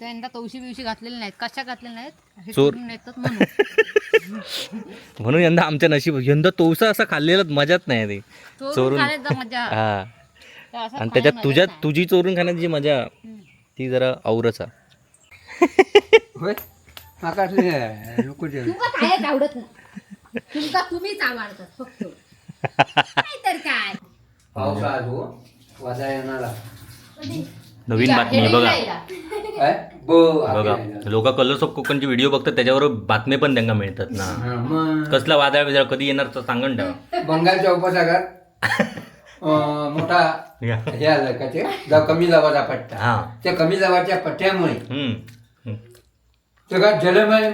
त्या यंदा तवशी बिवशी घातलेली नाहीत. कशा घातलेल्या नाहीत? हे चोर. चोरून नेतात म्हणून. म्हणून यंदा आमच्या नशीब यंदा तोसा असा खाल्लेला मजाच नाही ती. चोरून चोरून खाण्याचा मजा. हा. असं आणि त्याच्यात खाण्यात तुझ्या तुझी चोरून खाण्याची जी मजा. ती जरा औरच आहे. होय? म्हाका नको ते तुमका काय आवडत नाही? तुमका तुम्हीच आवडतात फक्त? काय तर काय? पावसा आलो वाजा येणारा. नवीन बातमी बघा बघा लोक कलर्स ऑफ कोकणचे व्हिडिओ बघतात त्याच्यावर बातमी पण त्यांना मिळतात ना हा, मग कसला वादळ बिदळ कधी येणार तर सांगून ठेवा बंगालच्या उपसागरात अं, मोठा या. हे आलं का ते कमी दाबाचा पट्टा हा त्या कमी दाबाच्या पट्ट्यामुळे हम्म. हम्म. सगळ्यात जलमय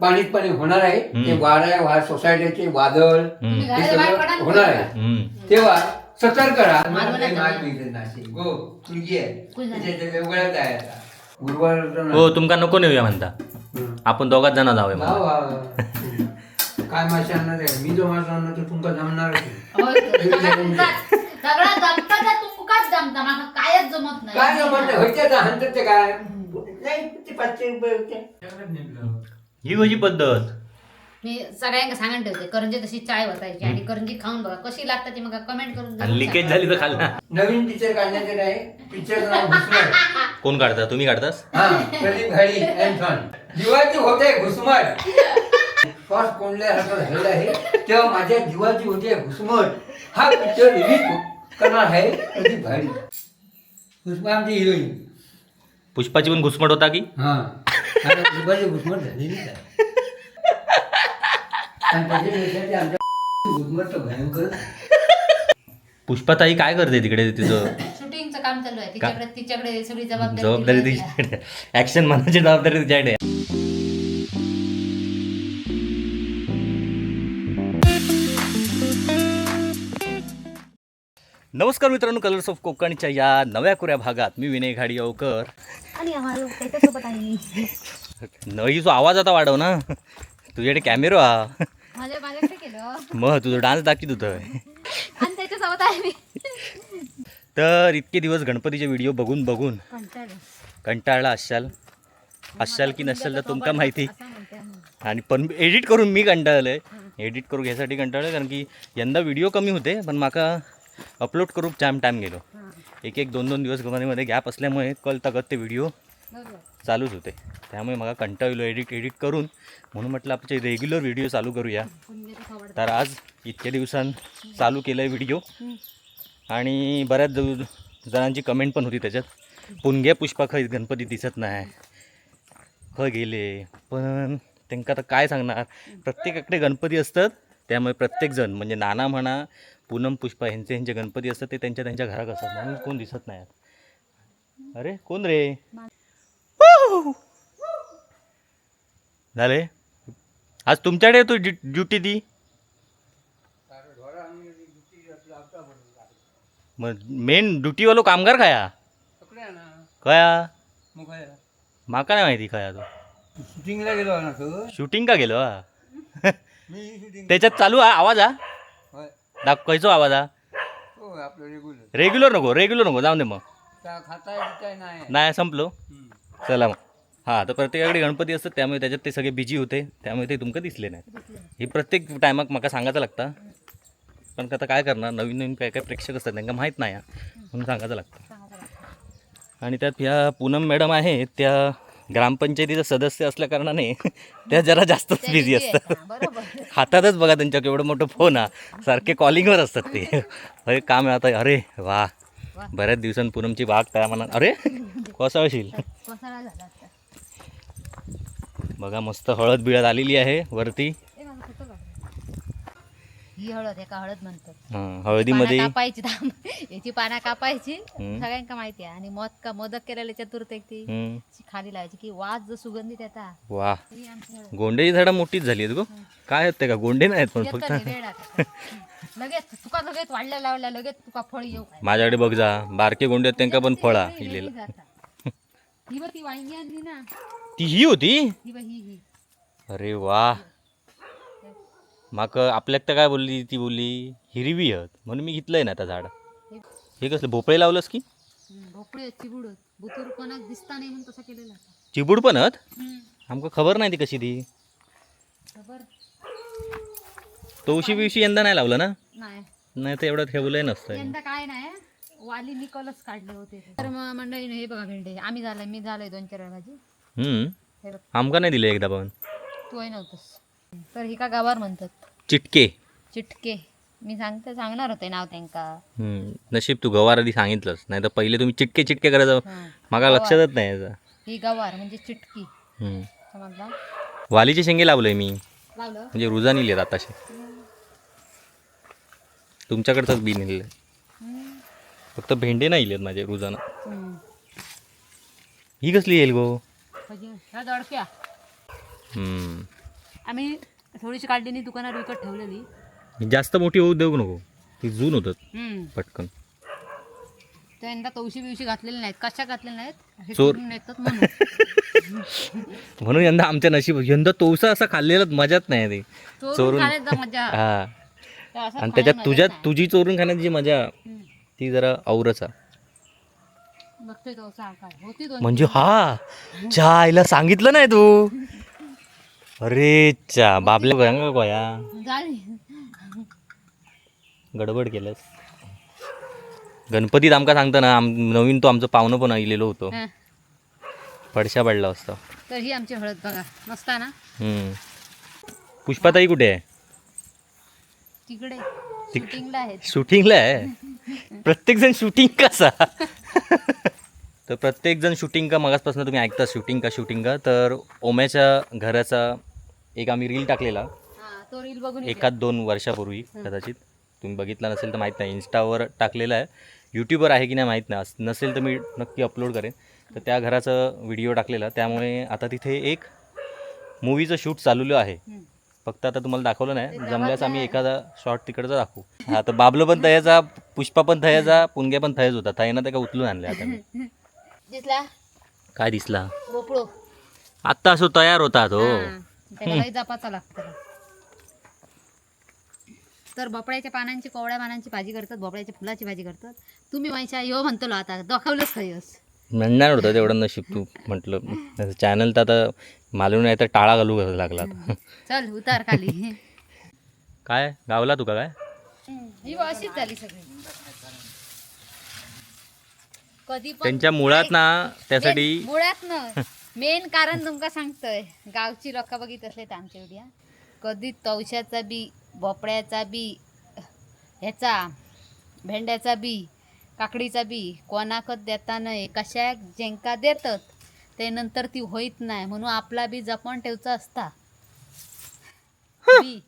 पाणीच पाणी होणार आहे ते वारा वार सोसायटीचे वादळ हम्म. हे सगळं. होणार आहे हम्म. तेव्हा सतर्क. गो आहे. आहे आता? गुरुवार हो तुमका नको नेऊया म्हणता. आपण दोघात जण जाऊया. हा. काय मासे आणणार आहे? मी जो मासा आणणार तुमका जमणार. सगळा सगळा जमता त्या तुमकाच जमता? माका कायच जमत नाही. काय जमत नाही? होते आता हंतात ते काय? नाही ते पाचशे रुपये होते? ही कशी पद्धत? मी सगळ्यांना सांगून ठेवते करंजी तशी चाय वतायची आणि करंजी खाऊन बघा कशी लागतात ती मग कमेंट करून जरूर लिकेज सांगा. झाली तर खाल्ला नवीन पिक्चर काढण्याचे काय? पिक्चरचं नाव घुसमट. कोण काढता? तुम्ही काढतास? हा प्रदीप घाडी जीवाची होते घुसमट. श्वास कोंडल्यासारखं झालेलं आहे तेव्हा माझ्या जीवाची होते घुसमट. हा पिक्चर रिलीज करणार आहे प्रदीप घाडी. आमची हिरोईन पुष्पाची पण घुसमट होता की? हा. जीवाची घुसमट झालेलीच आहे. आणि आमच्या भयंकर पुष्पाताई काय करते तिकडे? तिचं शूटिंगचं काम चालू आहे. तिच्याकडे तिच्याकडे सगळी जबाबदारी जबाबदारी दिली आहे. तिच्याकडे ऍक्शन मनाची जबाबदारी तिच्याकडे आहे. नमस्कार मित्रांनो कलर्स ऑफ कोकणच्या या नव्या कुऱ्या भागात मी विनय घाडियावकर आणि आम्हाला त्याच्यासोबत आहे मी नवी जो आवाज आता वाढव ना. तुझ्याकडे कॅमेरा हा मग तुझं डान्स दाखवत होतं तर इतके दिवस गणपतीचे व्हिडिओ बघून बघून कंटाळले. असाल असाल की नसाल तर तुमका माहिती. आणि पण एडिट करून मी कंटाळलं आहे एडिट करून घ्यायसाठी कंटाळलं कारण की यंदा व्हिडिओ कमी होते पण माका अपलोड करून टाईम टाईम गेलो. एक एक दोन दोन दिवसमध्ये गॅप असल्यामुळे कल तगत ते व्हिडिओ. चालूच होते. त्यामुळे मला कंटाळलो एडिट एडिट करून. म्हणून म्हटलं आपले रेग्युलर व्हिडिओ चालू करूया. तर आज इतक्या दिवसां चालू केलं आहे व्हिडिओ आणि बऱ्याच जणांची कमेंट पण होती त्याच्यात. पुणग्या पुष्पा खय गणपती दिसत नाही. खय गेले. पण त्यांना आता काय सांगणार? प्रत्येकाकडे गणपती असतात. त्यामुळे प्रत्येकजण म्हणजे नाना म्हणा पूनम पुष्पा ह्यांचे ह्यांचे गणपती असतात ते त्यांच्या त्यांच्या घरात असतात. म्हणून कोण दिसत नाही. अरे कोण रे? झाले? आज तुमच्याकडे येतो ड्युटी ती? मग मेन ड्युटीवालो कामगार खाया? कया माका नाही माहिती खया तो. शूटिंगला गेलो ना तू. शूटिंग का गेलो? हा त्याच्यात चालू हा आवाज हा? दाख कैचो आवाज हा. रेग्युलर नको रेग्युलर नको जाऊन दे मग. नाही? संपलो. चला मग. हां तर प्रत्येकाकडे गणपती असतात त्यामुळे त्याच्यात ते सगळे बिजी होते त्यामुळे ते तुमका दिसले नाही हे प्रत्येक टायमाक म्हाका सांगायचं लागतं. पण आता काय करणार? नवीन नवीन काय काय प्रेक्षक असतात त्यांना माहीत नाही. म्हणून सांगायचं लागतं. आणि त्यात ह्या पूनम मॅडम आहे त्या ग्रामपंचायतीच्या सदस्य असल्या कारणाने त्या जरा जास्तच बिझी. असतात. हातातच बघा त्यांच्या केवढं मोठं फोन हा. सारखे कॉलिंगवर असतात ते. अरे काम आता. अरे वा. बऱ्याच दिवसांनी पूनमची बाग त्या मनात अरे कोसळशील. बघा मस्त हळद बिळद आलेली आहे वरती. ही हळद एका हळद म्हणतात हळदीमध्ये कापायची. याची पाना कापायची. सगळ्यांका माहिती आहे आणि मध का मोदक केलेल्या चतुर्थीक ती हम्म, ती खाली लावायची की वाज जो सुगंधित येतात वा. गोंड्याची झाडं मोठीच झाली आहेत गो काय आहेत ते का गोंडे नाहीत पण फक्त लगेच तुका लगेच वाढल्या लावल्या लगेच तुका फळ येऊ माझ्याकडे बघ जा बारके गोंडे आहेत त्यांका पण फळा इलेला. ही बघ ती वांगी आणली ना. ती ही होती? ही बघ ही ही. अरे वा. माक आपल्याक तर काय बोलली ती बोलली? हिरवी आहेत म्हणून मी घेतलंय ना आता झाड. हे- कसलं भोपळे लावलंस की? भोपळी आहेत, चिबूड आहेत. बुतूर कोणाक दिसता नाही म्हणून तसं केलेलं. चिबूड पण हत हम्म. आमका खबर नाही ती कशी ती. खबर? तवशी बिवशी यंदा नाही लावलं ना? नाही. नाही तर एवढं ठेवलंय नसतं. यंदा काय नाही वाली निकोलच काढले होते तर मग मंडळीने हे बघा भेंडे. आम्ही झालंय मी झालोय दोन चार भाजी. हम्म. आमका नाही दिले एकदा पण? तू आहे नव्हतंस तर ही का गावार म्हणतात. चिटके. चिटके. मी सांगते सांगणार होते नाव त्यांका. हम्म. नशीब तू गवार आधी सांगितलंस. नाही तर पहिले तुम्ही चिटके चिटके करायचं. मागा लक्षातच नाही याचं. ही गवार म्हणजे चिटकी. वालीचे शेंगे लावलंय मी. लावलं? म्हणजे रुजा नेलेत आताशे. तुमच्याकडचंच बी नेलेलं हम्म. फक्त भेंडे नाही इलेत माझे रुजानं. ही कसली येईल गो? भाजी ह्या दडक्या. हम्म. आम्ही थोडीशी काढलेली दुकानात विकत ठेवलेली. जास्त मोठी होऊ देऊ नको. ती जून होतात. हम्म. पटकन. तर यंदा तवशी बिवशी घातलेले नाहीत. कशा घातलेल्या नाहीत? हे चोर. येतात म्हणून. म्हणून यंदा आमच्या नशीब यंदा तोसा असा खाल्लेलाच मजाच नाही ते. चोरून चोरून. खाण्यात मजा. हा. आणि त्याच्यात तुझ्या. तुझी चोरून खाण्याची जी मजा. ती जरा औरच म्हणजे हा चा आईला सांगितलं नाही तू? अरे चा बाबल्या गोया. गडबड केलंस. गणपतीत आमका सांगता ना आम नवीन तो आमचं पाहुणं पण आलेलो होतो. पडशा पडला असता. तर ही आमची हळद बघा. मस्त ना? हम्म. पुष्पाताई कुठे आहे? तिकडे तिक- शूटिंगला आहेत. शूटिंगला आहे? प्रत्येक जण शूटिंग कसा? तर प्रत्येक जण शूटिंग का मगासपासून तुम्ही ऐकता शूटिंग का शूटिंग का? तर ओम्याच्या घराचा एक आम्ही रील टाकलेला. तो रील बघून. एकाच दोन वर्षापूर्वी कदाचित. तुम्ही बघितला नसेल तर माहीत नाही. इन्स्टावर टाकलेला आहे. यूट्यूबवर आहे की नाही माहीत नाही. नसेल तर मी नक्की अपलोड करेन. तर त्या घराचा व्हिडिओ टाकलेला. त्यामुळे आता तिथे एक मूवीचं शूट चाललेलं आहे. फक्त आता तुम्हाला दाखवलं नाही. जमल्यास आम्ही एखादा शॉर्ट तिकडचा दाखवू. हा तर बाबलं पण थयाचा पुष्पा पण थयाचा पुणग्या पण थयच होता थयनं ते का उचलून आणले आता मी. दिसला? काय दिसला? भोपळो आत्ता असो तयार होता तो. हा, जपाचा लागतं. तर भोपळ्याच्या पानांची कोवळ्या पानांची भाजी करतात भोपळ्याच्या फुलाची भाजी करतात. तुम्ही माझ्या यो म्हणतो आता दाखवलंच खयस म्हणणार होतं तेवढं नशीब तू म्हटलं. चॅनल तर आता मालूम नाही तर टाळा घालू लागला आता. चल उतार खाली. काय? गावला तुका काय? ही अशीच झाली सगळी. कधी पण त्यांच्या मुळात ना त्यासाठी मुळात न. मेन कारण तुमका सांगतोय. गावची लोक बघित असले तर आमच्या एवढ्या कधी तवशाचा बी भोपळ्याचा बी ह्याचा भेंड्याचा बी काकडीचा बी. कोणाकच देता नाही कशाक जेंका देतात ते नंतर ती होईत नाही म्हणून आपला बी जपून ठेवचा असता. बी.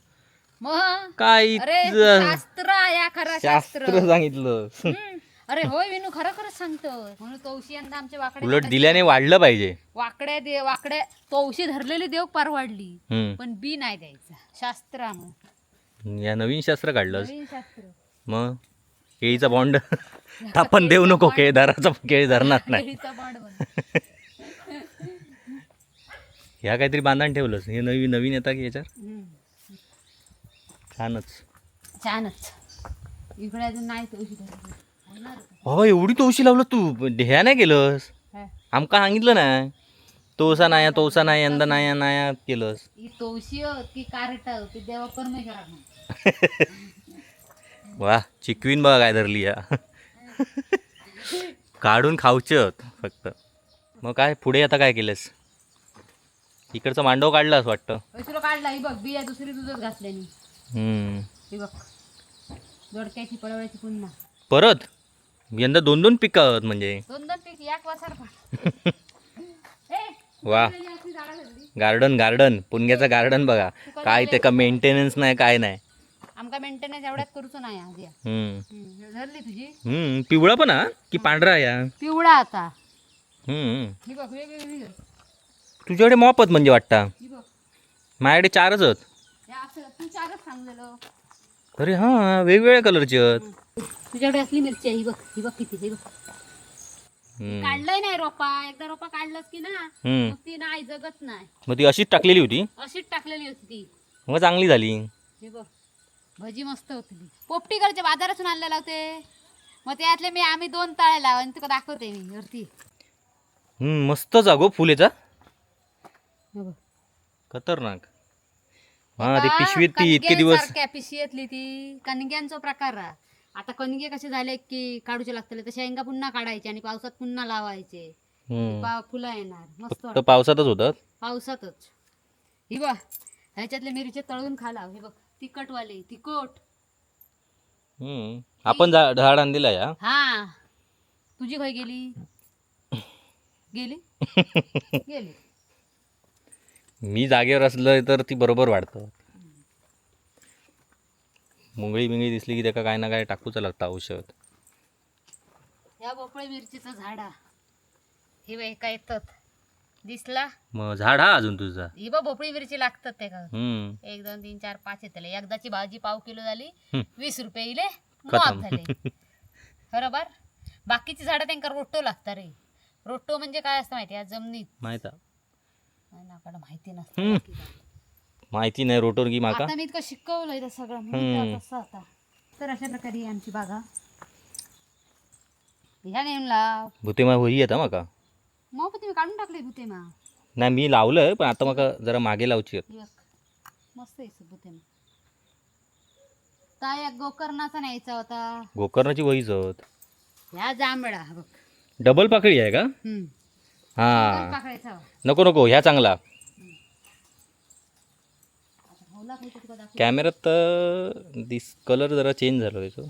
मग? काय अरे शास्त्र या खरा शास्त्र. शास्त्र सांगितलं. हम्म. अरे होय विनू खरं खरंच सांगतो म्हणून तवशी यंदा आमच्या वाकड्या उलट दिल्याने वाढलं पाहिजे. वाकड्या दे वाकड्या तवशी धरलेली देव पार वाढली हम्म. पण बी नाही द्यायचा. शास्त्रानं या नवीन शास्त्र काढलंस. नवीन शास्त्र. मग? केळीचा बॉन्ड. आपण देऊ नको केळीदाराचा केळी धरणार नाही. ह्या काहीतरी बांधण ठेवलंस. हे नवीन नवीन येतात की. छानच. छानच. इकडे अजून नाही? बाबा एवढी तोशी लावलं तू. ह्या नाही केलंस. आमका सांगितलं नाही तोसा नाही तोसा नाही यंदा नाही नाही केलंस. होत की कारट ती देवा परमेश्वरा वा चिकवीन बघा काय धरली या. काढून खाऊचे फक्त. मग काय पुढे आता काय केलंस? इकडचं मांडव काढलास वाटतं. तुला काढला ही बघ बिया दुसरी घातल्यानी. ही बघ दोडक्याची पळवळ्याची पुन्हा. परत? यंदा दोन दोन पिकं आहेत म्हणजे. दोन दोन पीक याक वासार खा ए, वा. Garden garden. पुणग्याचं गार्डन बघा. काय ते का मेंटेनन्स नाही काय नाही. आमका मेंटेनन्स एवढ्यात करूच नाही आधी हम्म. हम्म, धरली तुझी. हम्म, पिवळा पण हा? की पांढरा या? पिवळा आता. हम्म. ही बघ वेगवेगळी घे. तुझ्याकडे मॉपत म्हणजे वाटता. ही बघ. माझ्याकडे चारच आहेत. हे असं तू चारच सांगलेलो. अरे हां वेगवेगळ्या कलरचे आहेत. तुझ्याकडे असली मिरची आहे ही बघ ही बघ किती ही बघ. हम्म. काढलंय नाही रोपा एकदा रोपा काढलंच की ना हम्म. मग ती नाही जगत नाही. मग ती अशीच टाकलेली होती? अशीच टाकलेली होती ती. मग चांगली झाली. हे बघ. भजी मस्त होती. पोपटीकडच्या बाजारातून आणलेला होते. मग त्यातले मी आम्ही दोन ताळे लावा तुका दाखवते मी वरती. हम्म, मस्त फुल हे बघ. खतरनाक. हा ती पिशवीत ती इतके दिवस. पिशवीतली ती. कणग्यांचो प्रकार हा. आता कणगे कसे झाले की काढूचे लागतले. तसे शेंगा पुन्हा काढायचे आणि पावसात पुन्हा लावायचे. हम्म. पा- फुलं येणार. मस्त फक्त वाटतं. पावसातच होतात? पावसातच. ही बघ ह्याच्यातले मिरचे तळून खाला हे बघ. तिखटवाले तिखट. हम्म. आपण झा- झाड आणलेलं आहे हा. हा. तुझी खय गेली? गेली? गेली. मी जागेवर असलं तर ती बरोबर वाढतं. मुंगळी बिंगळी दिसली की त्याका काय ना काय टाकूच लागतं औषध. या भोपळे मिरचीचं झाड. हा. बघ एका येतात? दिसला? मग झाड हा अजून तुझा. ही बघ भोपळी मिरची लागतात ते का हम्म. एक दोन तीन चार पाच येतले. एकदाची भाजी पाव किलो झाली. वीस रुपये इले खतम. माफ झाले. बरोबर? बाकीची झाडं त्यांका रोटो लागतात रे. रोटो म्हणजे काय असतं माहिती आहे जमिनीत. माहीत आहे. नाकाला माहिती. नसतं. बाकी काय. माहिती नाही रोटोर की माका? आता मी इतकं शिकवलंय सगळं. म्हणून हम्म. ते कसं आता? तर अशा प्रकारे ही आमची बागा. ह्या लाव भूतेमा होई येता माका? मग पण तुम्ही काढून टाकले भुतेमा. नाही मी लावलंय पण आता माका जरा मागे लावची. एक. मस्त आहे एक गोकर्णाचा न्यायचा होता. गोकर्णाची वहीच होत ह्या जांभळा हा बघ. डबल पाकळी आहे का? हम्म. हा. पाकळायचा. नको नको ह्या चांगला. कॅमेऱ्यात तर दिस कलर जरा चेंज झाला त्याचं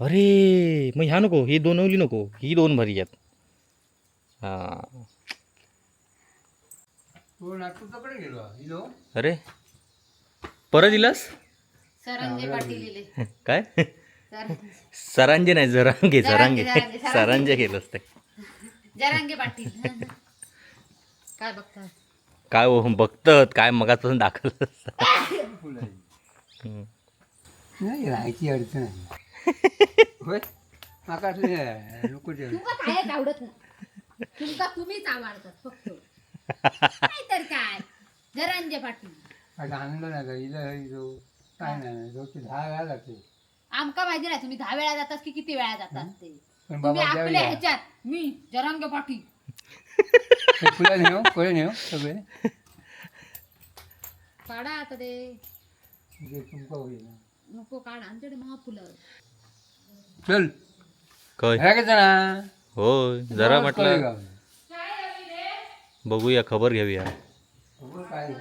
अरे मग ह्या नको ही दोनवली नको ही दोन भरी आहेत. हा. तो नागपूरकडे गेलो हिलो अरे परत दिलास काय? सरंजे नाही जरांगे जरांगे जरांगे, जरांगे. सरांजे केलंस ते काय बघता? काय हो बघतात काय मगापासून दाखवलं. नाही राहायची अडचण आहे. होय? माका असले नको ते. तुका काय आवडत नाही. तुमका तुम्हीच आवडतात फक्त. काय तर काय? जरांगे पाटील. आता आणलं नाही का? हिलो काय नाही रोजचे दहा वेळा जाते. आमका माहिती नाही तुम्ही दहा वेळा जातात की किती वेळा जातात ते? पण तुम्ही बाबा आपल्या जाऊया ह्याच्यात मी जरांगे पाटील. हे फुलं नेऊ फळे नेऊ सगळे. काढा आता ते. जे तुमका होईल. नको काढा. आमच्याकडे महाफुलं. चल. काय? ह्या का ना होय जरा म्हटलं बघूया खबर घेऊया. काय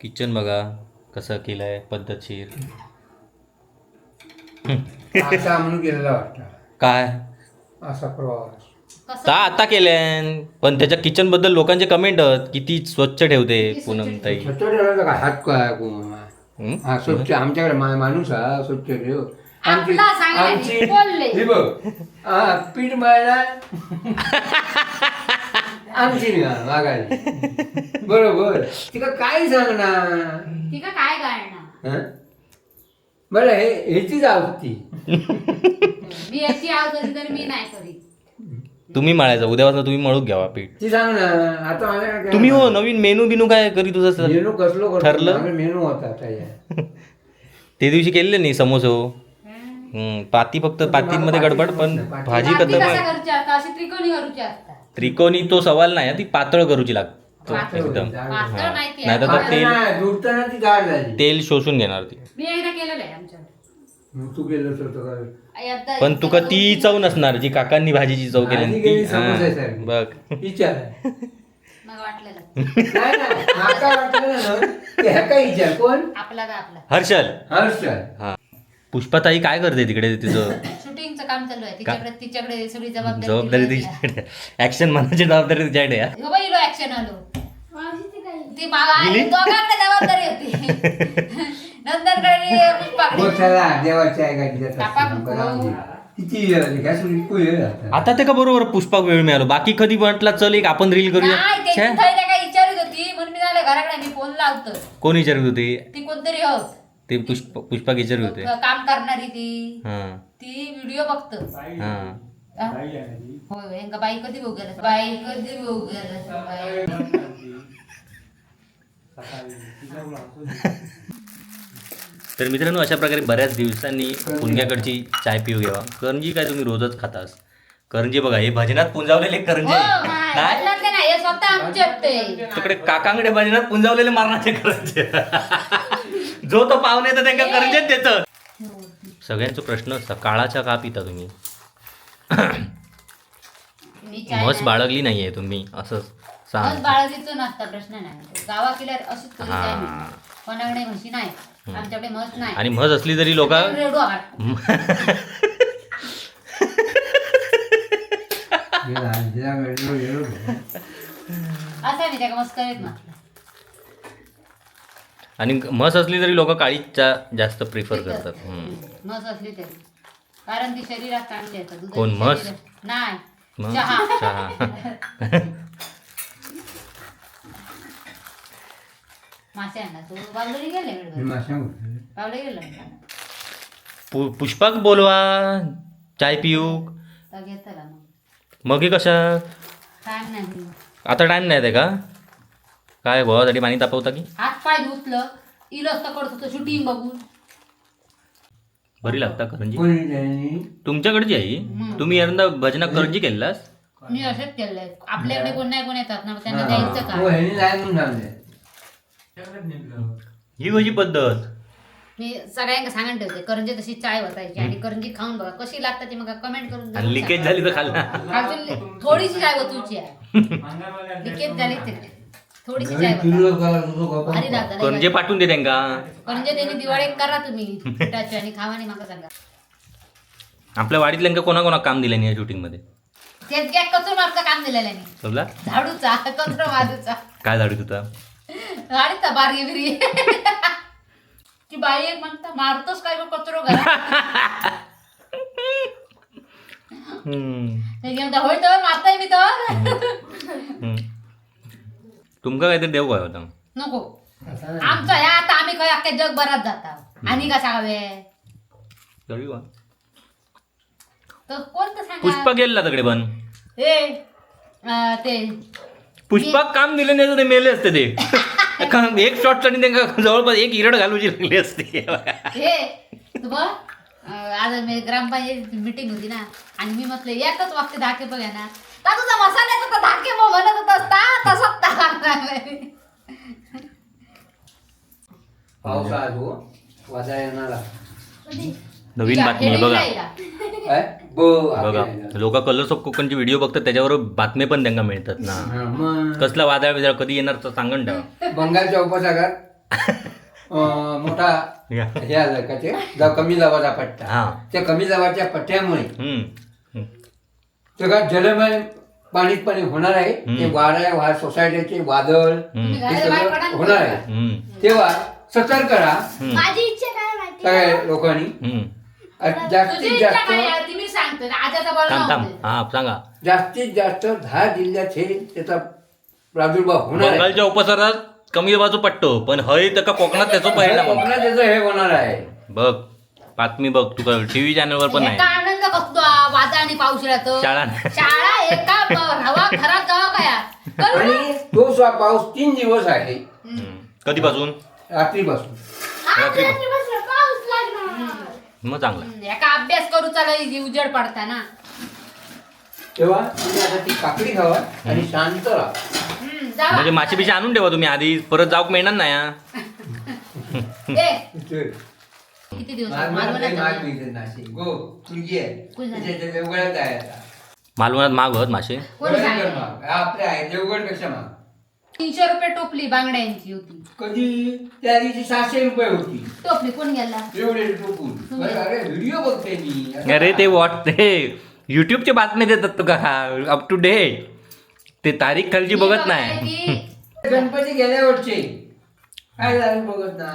किचन बघा कसं केलंय पद्धतशीर असा म्हणून गेलेला वाटतं. काय? असा प्रवास ता आता केल्यान पण त्याच्या किचनबद्दल लोकांचे कमेंट किती स्वच्छ ठेवते पूनम ताई. स्वच्छ ठेवायचा का हात काय स्वच्छ आमच्याकडे मा- माणूस हा स्वच्छ ठेव. आमची आपला सांगायला आमची बोलले. हे बघ हा पीठ मळला आमची मागायला बरोबर तिका काय सांगणार तिका काय हं? बरं हे ह्याचीच आवडती मी याची आव कधी तर मी नाही तुम्ही मळायचं उद्यापासून तुम्ही मळूक घ्यावा पीठ ती सांग ना आता माझ्याकडे काय तुम्ही हो नवीन मेनू बिनू काय करी तुझं मेनू कसलो करतो? ठरलं? आम्ही मेनू होता आता या. ते दिवशी केलेले नाही समोसे हं? हम्म, पाती फक्त पातींमध्ये गडबड पण भाजी कदम कसा करूची असता अशी त्रिकोणी करूची असतात त्रिकोणी तो सवाल नाही ती पातळ करूची लागतो पातळ. एकदम. जाड. पातळ हा. माहिती नाही तर आहे तेल नाही, दुधताना ती जाड झाली. तेल शोषून घेणार ती. मी एकदा केलेलं आहे आमच्याकडे. मग तू होतो का एकदा- पण तुका ती चव नसणार जी काकांनी भाजीची चव केली भाजी ती केली. हा, बघ. विचार. मग वाटलेलं. नाही नाही माका वाटलं ना ते ह्या काय विचार कोण? आपला का आपला? हर्षल. हर्ष हा. पुष्पाताई काय करते तिकडे? तिचं शूटिंगचं काम चालू आहे. तिच्याकडे तिच्याकडे सगळी जबाबदारी. तिच्याकडे ऍक्शन मनाची जबाबदारी तिच्याकडे आहे. हो बाई, इलो ऍक्शन आलो. ती मागा गेली? दोघांकडे जबाबदारी होती. पुष्पाकडे. देवाच्या. आता. ते का बरोबर पुष्पाक वेळ मिळालो? बाकी कधी म्हटला चल एक आपण रील करूया. नाही ते छे, तिथं त्या काय विचारित होती. म्हणून मी झाले घराकडे मी फोन लावतो. कोण विचारत होते? ती कोणतरी होत. ते पुष्प पुष्पाक विचारत होते काम करणारी ती. हा. ती व्हिडिओ बघतो. हा. हा? होय बाई कधी बघू गेला बाई कधी बघू गेला बाई? तर मित्रांनो अशा प्रकारे बऱ्याच दिवसांनी पुणग्याकडची चाय पिऊ घ्यावा. करंजी काय तुम्ही रोजच खातास? करंजी बघा हे भजनात पुंजावलेले करंजी. हो. काय? तिकडे काकांकडे भजनात पुंजावलेले मारणाचे करंजे. जो तो पाहुणे तर त्यांना करंजेच देत. सगळ्यांचा प्रश्न असता काळाच्या का पिता तुम्ही? मी चाय म्हस नाही. बाळगली नाहीये तुम्ही असं सांग. बाळगीचो नसता प्रश्न नाही. गावा हा. कोणाकडे म्हशी नाही आमच्याकडे म्हस नाही. आणि म्हस असली तरी लोक रेडू. असं मी त्या ना आणि म्हस असली तरी लोक काळीचा जास्त प्रिफर करतात. हम्म. म्हस असली तरी. कारण ती शरीरात चांगली असतात दुधाची कोण, म्हस? शरीरात- नाही. मग चहा. चहा. मासे आणला तू बालगडी गेले मी वेळ माशा उठले. बावडे गेलं पु- पुष्पाक बोलवा चाय पिऊ. तर घेतला मग मग हे कशा? काय नाही. आता टाइम नाही का? काय गोवासाठी पाणी तापवता की? हात पाय धुतलं इलस तर करत होतं शूटिंग बघून. बरी लागता करंजी? तुमच्याकडची आहे तुम्ही यंदा भजना करंजी केलास? मी असंच केलंय. आपल्याकडे कोण नाही कोण येतात ना मग त्यांना हा, द्यायचं हो, का सांगले. ही कशी पद्धत? मी सगळ्यांना सांगून ठेवते करंजी तशी चाय वतायची आणि करंजी खाऊन बघा कशी लागतात ती मग कमेंट करून आणि लिकेज झाली तर खाल्ला. खालची थोडीशी चाय वतूची आहे. लिकेज झाली तिकडे थोडीशी घरी चाय करंजे पाठवून दे त्यांका करंजे त्यांनी दिवाळी करा तुम्ही पिठाची आणि खावा आणि सांगा आपल्या वाडीतल्यांका कोणा कोणा काम दिलं नाही या शूटिंगमध्ये? तेच कचरो मारचा काम दिलेलं समजा झाडूचा कचरो मारूचा. काय झाडू तुझा? गाडीचा बारगी बिरगी. ती बाई एक म्हणता मारतोस काय गं कचरो घरात? हम्म. ते म्हणता होय तर मारताय मी तर. हम्म. तुमका काहीतरी देऊ काय होता. नको. आमचं ह्या आता आम्ही काय अख्ख्या जगभरात जाता. आणि का सांगावे तरी वा. तर कोणतं सांगा? पुष्पा गेला तिकडे पण. हे अं, ते पुष्पाक काम दिले नाही तर ते मेले असते ते. कारण एक शॉटसाठी त्यांना जवळपास एक इरड घालूची लागली असते. हे तू बघ अं, आज मी ग्रामपंचायत मीटिंग होती ना आणि मी म्हटलं एकच वागते धाके बघ ना का तुझा मसाल्याचा तर धाके मग म्हणत होता ता तसाच ता पावसाळा तो वाजा येणारा नवीन बातमी आहे बघा. काय? बो, बघा. लोक कलर्स ऑफ कोकणचे व्हिडिओ बघतात त्याच्यावर बातमी पण त्यांना मिळतात ना. हा, मग. कसला वादळ बिदळ कधी येणार तर सांगून ठेवा. बंगालच्या उपसागरात अं, मोठा या. हे आलं का ते? कमी दाबाचा पट्टा. हा. त्या कमी दाबाच्या पट्ट्यामुळे. हम्म. जलमय पाणीच पाणी होणार आहे. ते वारा वा सोसायटीचे वादळ. हे सगळं होणार आहे. तेव्हा सतर्क राहा. हम्म. माझी इच्छा काय माहिती सगळ्या लोकांनी. हम्म. आणि तुझी जास्तीत इच्छा जास्त काय आहे? ती मी सांगते. आजाचा बळ थांब थांब. नव्हते हा सांगा. जास्तीत जास्त दहा जिल्ह्यात हे त्याचा प्रादुर्भाव होणार आहे. बंगालच्या कमी दाबाचं पट्टो पण हय तर का कोकणात त्याचा परिणाम होणार. कोकणात त्याचं हे होणार आहे. बघ बातमी बघ तुका टीव्ही चॅनलवर पण नाही आनंद कसतो वादळ आणि पावसाळ्यात शाळा. नाही. शाळा एका ब- हवा खराब जावा काय करू ना. आणि तो स्वा- पाऊस तीन दिवस आहे. हम्म. कधीपासून? रात्रीपासून. रात्री. मग चांगला. हम्म, एका अभ्यास करू चाल उजेड पडता ना. तेव्हा तुम्ही आता ती काकडी खावा आणि शांत राहा. हम्म, जावा. म्हणजे मासे बिशे आणून ठेवा तुम्ही आधी. परत जाऊक मिळणार नाही हा. ए, किती दिवस? माग- मालवणात माग-. गो आहे? आहे. मालवणात होत मासे. आपले आहे तीनशे रुपये टोपली बांगड्यांची होती. कधी? त्या दिवशी सहाशे रुपये होती. टोपली कोण गेला? एवढे बरं, अरे व्हिडिओ बघते मी. अरे ते का? वॉट ते युट्यूबचे बातमी देतात तुका अप टू डेट ते तारीख खालची बघत नाही. गणपती गेल्या वर्षी काय झालं बघत ना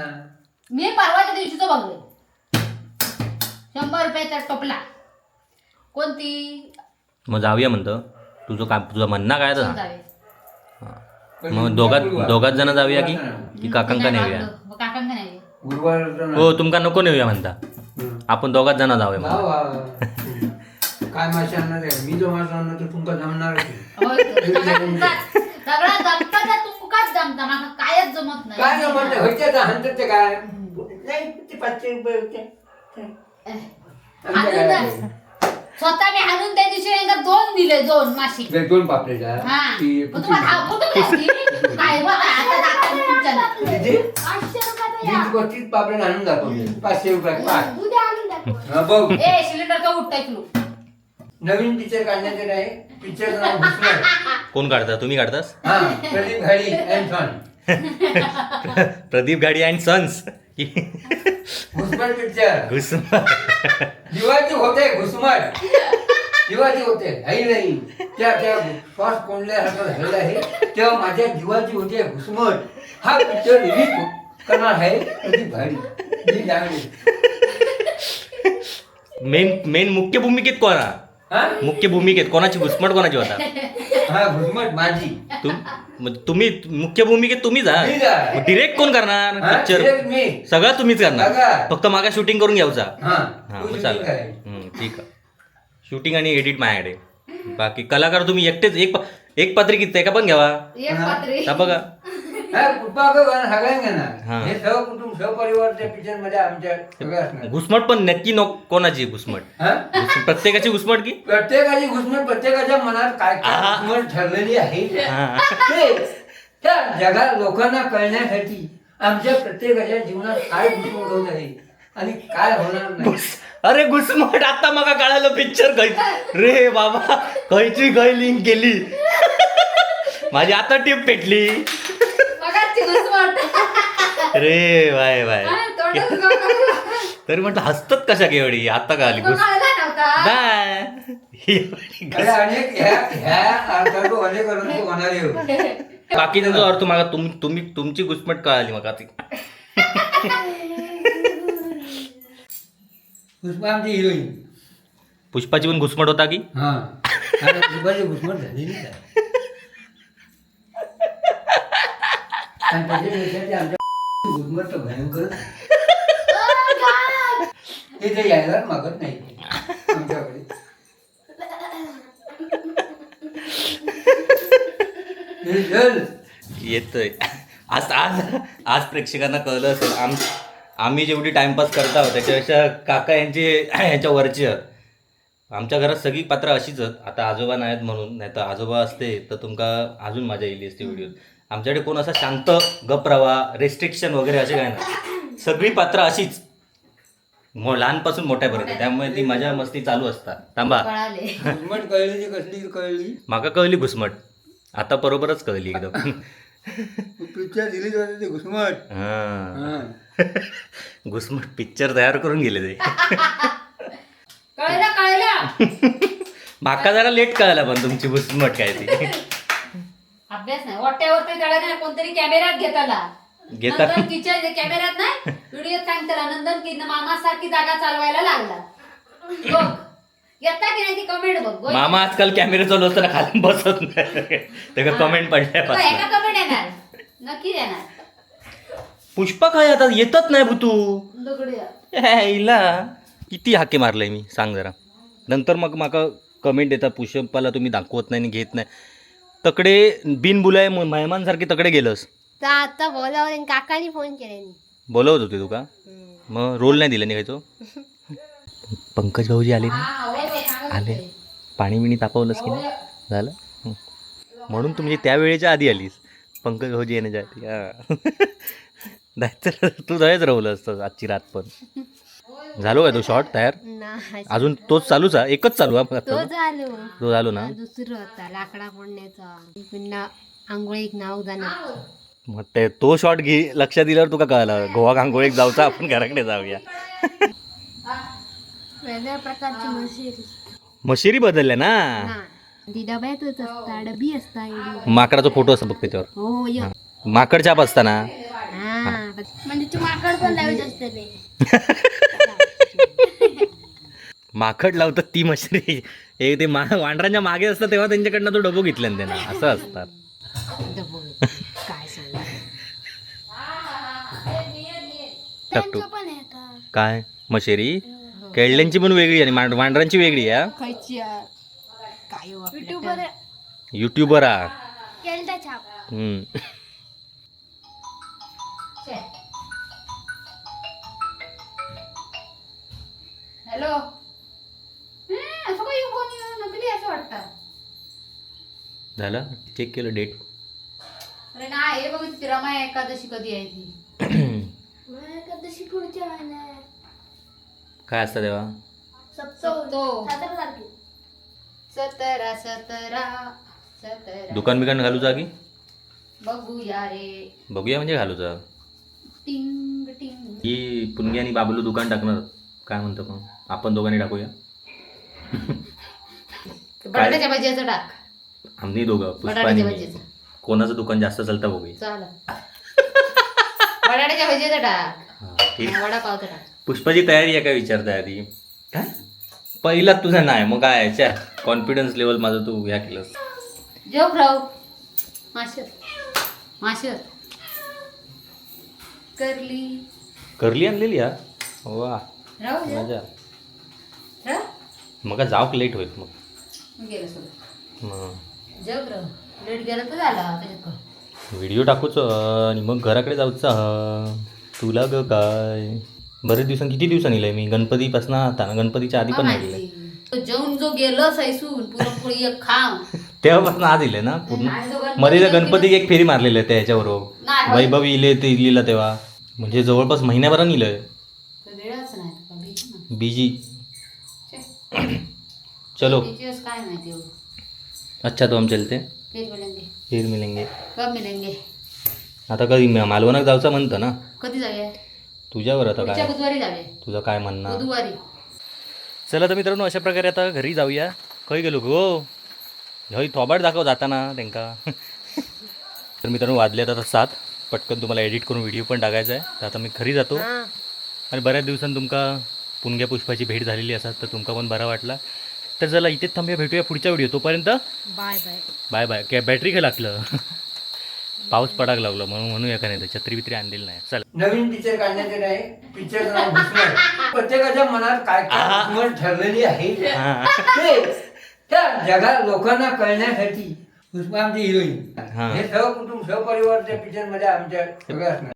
मी परवाच्या दिवशी तो बघलोय शंभर रुपयाचा टोपला. कोणती? मग जाऊया म्हणतं. तुझं काय तुझं म्हणणं काय तर जावे. मग दोघात दोघात जण जाऊया की? की काकांका नाही नेऊया? मागलो. मग काकांका नाही गुरुवार हो तुमका नको नेऊया म्हणता. हं. आपण दोघात जण जाऊया म्हणता हा. काय मासे आणणार आहे? मी जो मासा आणणार तर तुमका जमणार होय तर. सगळा तुमका- सगळा जमता त्या तुमकाच जमता? माका कायच जमत नाही. काय जमत नाही? होते आता हंतत ते काय नाही ते पाचशे रुपये होते आमच्या हाणून घरात द्या. स्वतः मी हाणून त्या दिवशी यांना दोन दिले दोन माशी नाही. दोन पापलेटा हा ती मग तुम्हाला हा फोटो घ्यायची? काय बघा, आता दाखवते तुमच्याला. किती? पाचशे रुपयाचं या. वीस गोष्टीत पापलेट आणून दाखवले पाचशे रुपयात पाच उद्या आणून दाखव. हा, बघ ए सिलेंडरचा उठताय तू नवीन पिक्चर काढण्याचं आहे पिक्चरचं नाव कोण काढता तुम्ही काढतास हा Pradeep Ghadi and son Pradeep Gadi and sons. Ghusmat picture. Ghusmat. होते घुसमट. दिवाळी होते आई नाही. त्या त्या श्वास कोंडल्यासारखं झालेलं आहे. तेव्हा माझ्या जीवाची होते घुसमट. हा पिक्चर रिलीज करणार आहे प्रदीप मी जाणले मेन मेन मुख्य भूमिकेत कोणा? हा? मुख्य भूमिकेत कोणाची घुसमट कोणाची होता? हा घुसमट माझी. तुम मग तुम्ही मुख्य भूमिकेत तुम्हीच आहे. हा डिरेक्ट कोण करणार? हा, पिक्चर direct मी. सगळं तुम्हीच करणार. सगळं. फक्त मागा शूटिंग करून घ्यायचा हा हा तू मग shooting चालेल. हम्म, ठीक आहे. शूटिंग आणि एडिट माझ्याकडे. बाकी कलाकार तुम्ही एकटेच एक पा- एक पात्री किती आहे? का पण घ्यावा. एक पात्री. का बघा. हा हा. सहकुटुंब सहपरिवार त्या पिक्चरमध्ये आमच्या सगळं असणार घुसमट पण नक्की नो कोणाची घुसमट हा? घुस- प्रत्येकाची घुसमट की प्रत्येकाची घुसमट प्रत्येकाच्या मनात काय काय आहा. घुसमट ठरलेली आहे हा. ते त्या जगा लोकांना कळण्यासाठी आमच्या प्रत्येकाच्या जीवनात काय घुसमट होत आहे आणि काय होणार नाही अरे घुसमट आता मग कळालं पिक्चर रे बाबा खयची खय लिंक केली माझी आता टीप पेटली. रे वाय वाय. तरी म्हटलं हसतात कशा केवढी? आता का आली. बाकी त्यांचा अर्थ मागा तुम तुम्ही तुमची घुसमट कळाली मग ती पुष्पा आमची हिरोईन. पुष्पाची पण घुसमट होता की? हा. पुष्पाची घुसमट झालेलीच आहे आणि त्याच्यापेक्षा ते आमच्या घुसमट तर भयंकर ते यायला मागत नाही. आमच्याकडे. हे. येतोय. आज आज आज प्रेक्षकांना कळलं असेल आम आम्ही जेवढी टाइमपास करत आहोत त्याच्यापेक्षा काका यांचे ह्याच्या वरचे. आहेत. आमच्या घरात सगळी पात्र अशीच आहेत. आता आजोबा नाहीत म्हणून नाही तर आजोबा असते तर तुमका अजून मजा येईल असते व्हिडिओ आमच्याकडे कोण असा शांत गप राहा रेस्ट्रिक्शन वगैरे असे काय नाही. सगळी पात्र अशीच. मो लहानपासून मोठ्यापर्यंत त्यामुळे ती मजा मस्ती चालू असतात थांबा. कळाले. घुसमट कळली ती कसली कळली? माका कळली घुसमट. आता बरोबरच कळली एकदम. पिक्चर रिलीज होते ते घुसमट. हां. हा. घुसमट पिक्चर तयार करून गेले ते. कळलं कळलं. माका जरा लेट कळाला पण तुमची घुसमट काय ती. अभ्यास नाही. वाट्यावरती कळलं नाही कोणतरी कॅमेऱ्यात घेताला. घेता नंदन किचन कॅमेऱ्यात नाही. व्हिडिओ सांगताला. नंदन की मामा सारखी जागा चालवायला लागला. बघ. येता की नाही ती कमेंट बघ. बघ. मामा आजकाल कॅमेरा चालू असताना खाली बसत नाही. त्याला कमेंट बघ, एका पडल्यापासून कमेंट येणार. नक्की येणार. पुष्पा काय आता? येतच नाही भूतू. दगडूया. हिला. किती हाके मारले मी सांग जरा. नंतर मग माका कमेंट येतात पुष्पाला तुम्ही दाखवत नाही आणि घेत नाही. तकडे बिन बुलाय मेहमानसारखे तकडे गेलंस. तर आता बोलावर काकाने फोन केले बोलवत होते तुका मग रोल नाही दिला निघायचो? पंकज भाऊजी आले ना? आले. पाणी बिणी तापवलंस की नाही? झालं. म्हणून तू म्हणजे त्या वेळेच्या आधी आलीस. पंकज भाऊजी येण्याच्या आधी हा. तू जायच राहुलं असतं आजची रात पण. झालो काय तो शॉर्ट तयार? नाही. अजून तोच चालूच आहे? एकच चालू आहे? तो आता. झालो. तो झालो ना? दुसरं होता लाकडा फोडण्याचा. पुन्हा आंघोळीक नाव जाणार मग ते तो शॉर्ट घे लक्षात दिल्यावर तुका कळलं. गोवा गांगोळीत जाऊचा आपण घराकडे जाऊया. वेगळ्या प्रकारची मशिरी मशिरी बदलल्या ना? ती डब्यातच असता डबी असता एवढी. माकडाचा फोटो असतो बघ त्याच्यावर. हो य. माकड चाप असताना? हा म्हणजे तू माकड पण लावत असते ते माकड लावतात ती मशरी. हे ते मा वांढरांच्या मागे असतात तेव्हा त्यांच्याकडनं तो डबो घेतला ना त्यांना. असं असतात. डबो काय मशेरी? केळल्यांची पण वेगळी आणि मांड- वांढरांची वेगळी आहे हा. युट्यूबर युट्यूबर हा छाप. हम्म. झालं? चेक केलं डेट अरे नाही हे बघ ती रमा एकादशी कधी आहे ती? एकादशी पुढच्या महिन्यात. काय असतं तेव्हा? सप्तो. सतरा सतरा सतरा दुकान बिकान घालू जा की? बघूया रे. बघूया म्हणजे घालू जा. टिंग टिंग. ही पुनगी आणि बाबलू दुकान टाकणार. काय म्हणतो पण आपण दोघांनी टाकूया. बटाट्याच्या भाजीचं टाक आम्ही दोघं पुष्पा आणि बटाट्याच्या मी. भाजीचं. कोणाचं दुकान जास्त चालतं बघूया. चाल बटाट्याच्या भाजीचं टाक. हा, ठीक. वडापावचं टाक. पुष्पाची तयारी आहे काय विचारताय आधी? काय? पहिला तुझा नाही मग काय च्या कॉन्फिडन्स लेवल माझं तू ह्या केलंस. जेव राव माशर. माशर. करली. करली आणलेली या वा मजा. राह. मग जाऊ लेट होईल मग. मग गेलं सगळं मग. लेट गेलं तर झाला त्याच्यात. व्हिडिओ टाकूच आणि मग घराकडे जाऊचा तुला ग काय? बरेच दिवसांनी किती दिवसांनी लय मी? गणपतीपासून आता गणपतीच्या आधी पण नाही? तो जेवून जो गेलो सैसून पुरणपोळी एक खाव तेव्हापासून आज इले ना पूर्ण. गणपती मध्ये त्या गणपती- एक फेरी मारलेली आहे त्याच्याबरोबर नाही, होय. वैभव. इले ते इलेला तेव्हा. म्हणजे जवळपास महिन्याभरान इलंय तो वेळच नाही आता, बीच ना. बीजी. छे, चलो. काय माहिती अच्छा तो हम चलते फिर मिळेंगे फिर मिलेंगे. कब मिळेंगे आता कधी म- मालवणात जायचं म्हणतं ना. कधी जाऊया? तुझ्यावर आता पुढच्या काय? बुधवारी जाऊया. तुझं काय म्हणणं? बुधवारी. चला तर मित्रांनो अशा प्रकारे आता घरी जाऊया. खंय गेलो गो. हय थोबाड दाखव जाताना त्यांका तर मित्रांनो वाजले आता सात. पटकन तुम्हाला एडिट करून व्हिडिओ पण टाकायचा आहे तर आता मी घरी जातो. आणि बऱ्याच दिवसांनी तुमका पुणग्या पुष्पाची भेट झालेली असतात तर तुमका पण बरा वाटला. तर चला इथेच थांबूया भेटूया पुढच्या व्हिडिओ तोपर्यंत. Bye bye. Bye bye. काय बॅटरी काय लागलं. पाऊस पडाक लागलो म्हणून म्हणूया का नाही तर छत्री बित्री आणलेली नाही. चला. नवीन पिक्चर काढण्याचे नाही नाव घुसमट प्रत्येकाच्या मनात काय काय ठरलेली आहे. हां. ते त्या जगा लोकांना कळण्यासाठी पुष्पा आमची हिरोईन हा. हे सहकुटुंब सहपरिवार त्या पिक्चरमध्ये आमच्या सगळं असणार.